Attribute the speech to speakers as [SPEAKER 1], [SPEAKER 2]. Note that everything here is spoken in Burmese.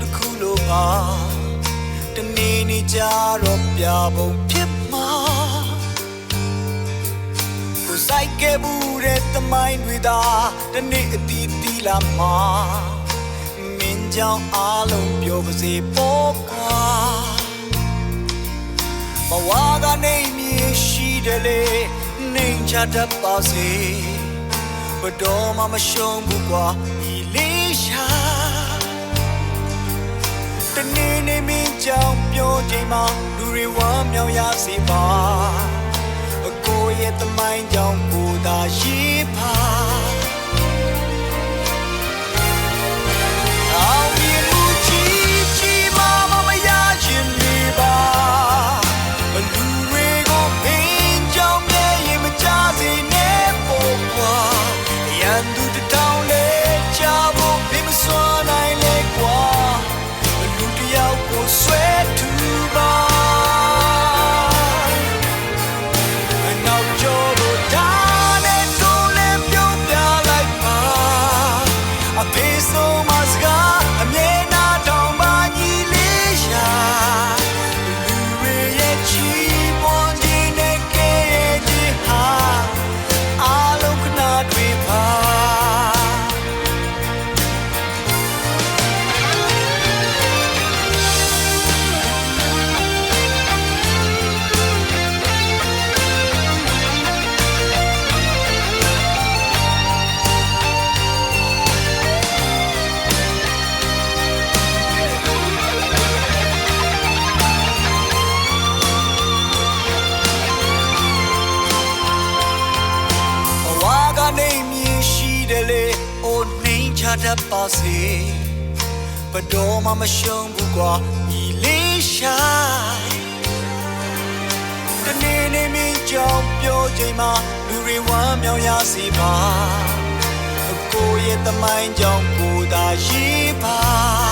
[SPEAKER 1] တစ်ခုလိုပါတနေ့နေ့ကြတော့ပြပုံဖြစ်မှာကိုဆိုင်ကမှုတဲ့တမိုင်းတွေသာတနေ့အတီးတီလာမှာမင်းကြောင့်အားလုံးပြောပါစေပေါ့ကွာဘဝကနေမြေရှိတယ်လေနေချတတ်ပါစေဘတော်မှမရှုံးဘူးကွာ ကြောင့်ပြောချိန်မှာလူတွေဝမ်းမြောက်ရစေပါအကိုရဲ့တမိုင်းကြောင့်ကိုသာရေးပါအောင်မြင်မှုကြီးကြီးမားမားမရခြင်းနေပါလူတွေကိုမင်းကြောင့်မြဲရင်မကြစေနဲ့ပေါ့ကွာရန်သူတစ်တောင်း နှိမ်ချတတ်ပါစေဘယ်တော့မှမရှုံးဘူးကွာဤလေးရှာတနေ့နေ့မင်းကြောင့်ပြောချိန်မှာလူတွေဝမ်းမြောက်ရစေပါအကိုရဲ့တမိုင်းကြောင့်ကိုသာရေးပါ